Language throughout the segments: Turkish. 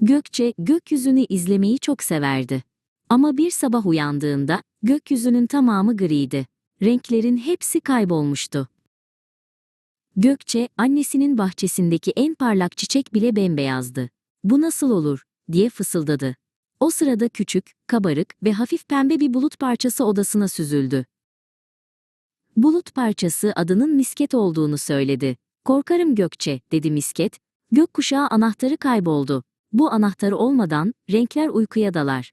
Gökçe gökyüzünü izlemeyi çok severdi. Ama bir sabah uyandığında gökyüzünün tamamı griydi. Renklerin hepsi kaybolmuştu. Gökçe annesinin bahçesindeki en parlak çiçek bile bembeyazdı. Bu nasıl olur diye fısıldadı. O sırada küçük, kabarık ve hafif pembe bir bulut parçası odasına süzüldü. Bulut parçası adının misket olduğunu söyledi. Korkarım Gökçe, dedi misket. Gökkuşağı anahtarı kayboldu. Bu anahtar olmadan renkler uykuya dalar.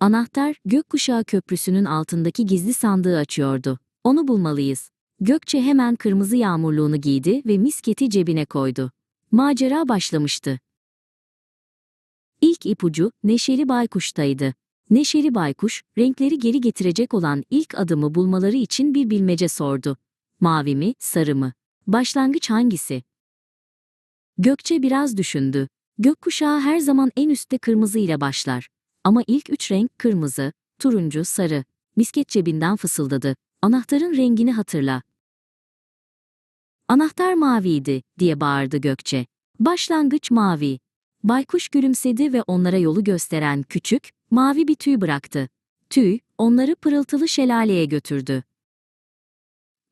Anahtar gökkuşağı köprüsünün altındaki gizli sandığı açıyordu. Onu bulmalıyız. Gökçe hemen kırmızı yağmurluğunu giydi ve misketi cebine koydu. Macera başlamıştı. İlk ipucu Neşeli Baykuş'taydı. Neşeli Baykuş, renkleri geri getirecek olan ilk adımı bulmaları için bir bilmece sordu. Mavi mi, sarı mı? Başlangıç hangisi? Gökçe biraz düşündü. Gökkuşağı her zaman en üstte kırmızı ile başlar. Ama ilk üç renk kırmızı, turuncu, sarı. Misket cebinden fısıldadı. Anahtarın rengini hatırla. Anahtar maviydi, diye bağırdı Gökçe. Başlangıç mavi. Baykuş gülümsedi ve onlara yolu gösteren küçük, mavi bir tüy bıraktı. Tüy, onları pırıltılı şelaleye götürdü.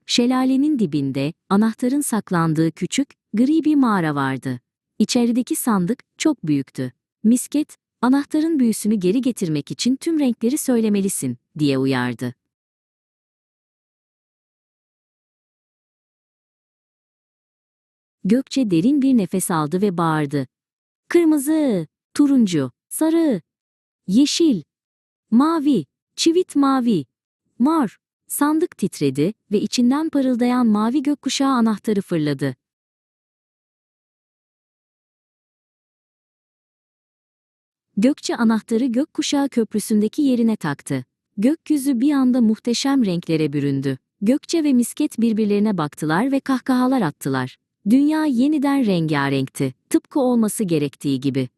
Şelalenin dibinde, anahtarın saklandığı küçük, gri bir mağara vardı. İçerideki sandık çok büyüktü. Misket, anahtarın büyüsünü geri getirmek için tüm renkleri söylemelisin, diye uyardı. Gökçe derin bir nefes aldı ve bağırdı. Kırmızı, turuncu, sarı, yeşil, mavi, çivit mavi, mor. Sandık titredi ve içinden parıldayan mavi gökkuşağı anahtarı fırladı. Gökçe anahtarı gökkuşağı köprüsündeki yerine taktı. Gökyüzü bir anda muhteşem renklere büründü. Gökçe ve misket birbirlerine baktılar ve kahkahalar attılar. Dünya yeniden rengarenkti, tıpkı olması gerektiği gibi.